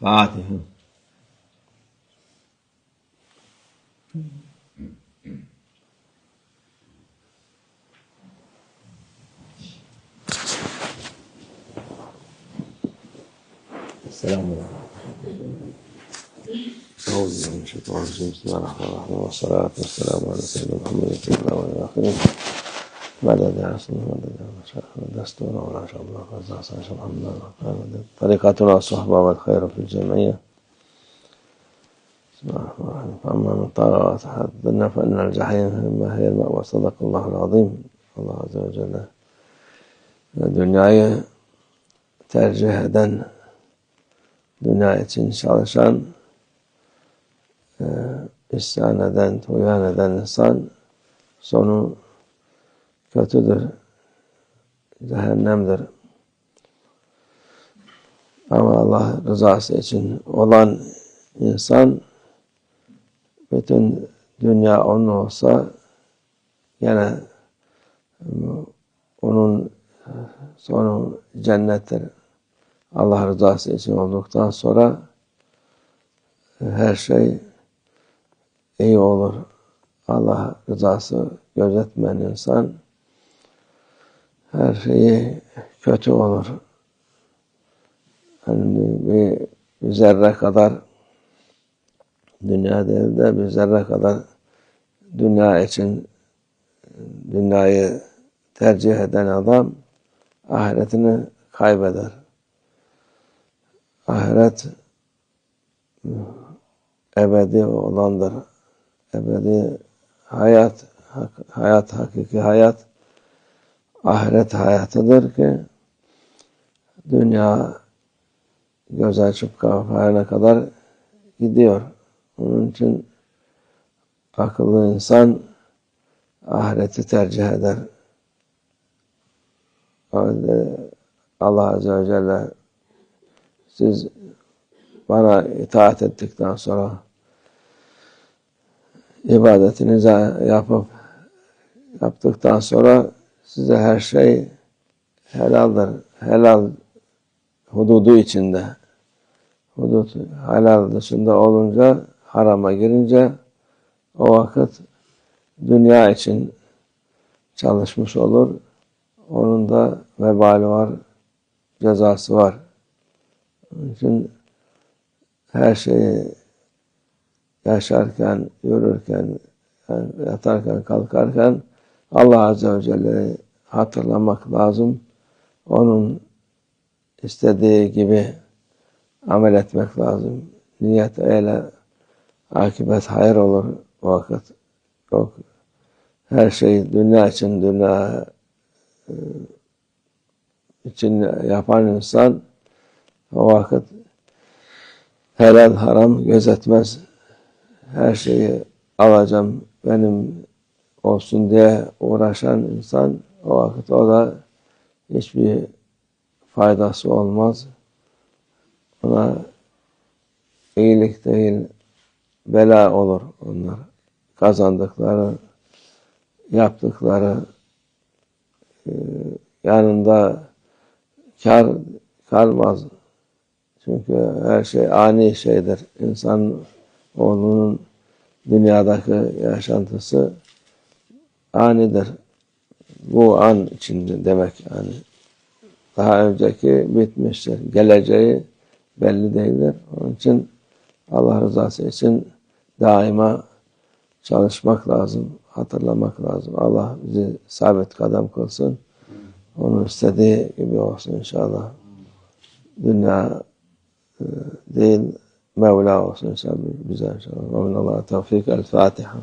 Fatiha. السلام عليكم. أعوذ بالله من الشيطان الرجيم. بسم الله الرحمن الرحيم. والصلاة والسلام على سيدنا محمد الله عليه وسلم مدد الله مدد يا مشايخ دستور ولا شاء الله فزع ساشا الحمد لله طريقتنا الصحبة والخير في الجمعية بسم الله فأما من طغى وتحدثنا فإن الجحيم ما هي المأوى صدق الله العظيم Azze ve Celle dünyayı tercih eden dünya için çalışan e, isyan eden, tuyan eden insan sonu kötüdür. Cehennemdir. Ama Allah rızası için olan insan bütün dünya onun olsa gene onun sonu cennettir. Allah rızası için olduktan sonra her şey iyi olur. Allah rızası gözetmeyen insan her şeyi kötü olur. Yani bir, bir zerre kadar dünya değil de bir zerre kadar dünya için dünyayı tercih eden adam ahiretini kaybeder. Ahiret ebedi olandır. Ebedi hayat, hayat hakiki hayat ahiret hayatıdır ki dünya göz açıp kapayana kadar gidiyor. Onun için akıllı insan ahireti tercih eder. Allah Azze ve Celle siz bana itaat ettikten sonra ibadetinizi yapıp yaptıktan sonra size her şey helaldir. Helal hududu içinde. Hudut helal dışında olunca harama girince o vakit dünya için çalışmış olur. Onun da vebali var, cezası var. Onun için her şeyi yaşarken, yürürken, yatarken, kalkarken Allah Azze ve Celle'yi hatırlamak lazım. Onun istediği gibi amel etmek lazım. Niyet öyle, akibet hayır olur vakit. Yok. Her şey dünya için, dünya için yapan insan o vakit helal haram gözetmez. Her şeyi alacağım benim olsun diye uğraşan insan o vakit o da hiçbir faydası olmaz. Ona iyilik değil bela olur onlar. Kazandıkları, yaptıkları yanında kar kalmaz. Çünkü her şey ani şeydir. İnsan oğlunun dünyadaki yaşantısı anidir. Bu an içinde demek yani. Daha önceki bitmiştir. Geleceği belli değildir. Onun için Allah rızası için daima çalışmak lazım, hatırlamak lazım. Allah bizi sabit kadem kılsın. Onun istediği gibi olsun inşallah. Dünya değil Mevla olsun inşallah bize inşallah. Ve minallah tevfik. El Fatiha.